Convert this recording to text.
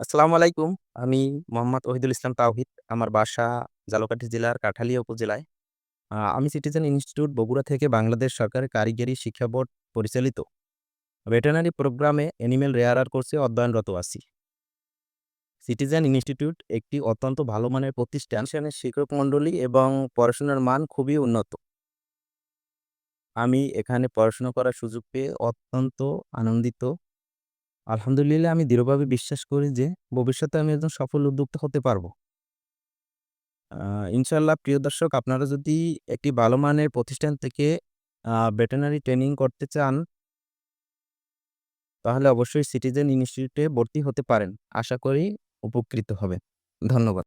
আসসালামু আলাইকুম। আমি মোহাম্মদ ওহিদুল ইসলাম তাওহিদ। আমার বাসা ঝালকাঠি জেলার কাঠালিয়া উপজেলায়। আমি সিটিজেন ইনস্টিটিউট বগুড়া থেকে বাংলাদেশ সরকারের কারিগরি শিক্ষা বোর্ড পরিচালিত ভেটেরিনারি প্রোগ্রামে অ্যানিমেল রেয়ারার কোর্সে অধ্যয়নরত আছি। সিটিজেন ইনস্টিটিউট একটি অত্যন্ত ভালো মানের প্রতিষ্ঠান। সেখানে শিক্ষক মণ্ডলী এবং পড়াশোনার মান খুবই উন্নত। আমি এখানে পড়াশোনা করার সুযোগ পেয়ে অত্যন্ত আনন্দিত। আলহামদুলিল্লাহ, আমি দৃঢ়ভাবে বিশ্বাস করি যে, ভবিষ্যতে আমি একজন সফল উদ্যোক্তা হতে পারব। ইনশাল্লাহ প্রিয় দর্শক, আপনারা যদি একটি ভালো মানের প্রতিষ্ঠান থেকে ভেটেনারি ট্রেনিং করতে চান তাহলে অবশ্যই সিটিজেন ইনস্টিটিউটে ভর্তি হতে পারেন। আশা করি উপকৃত হবেন। ধন্যবাদ।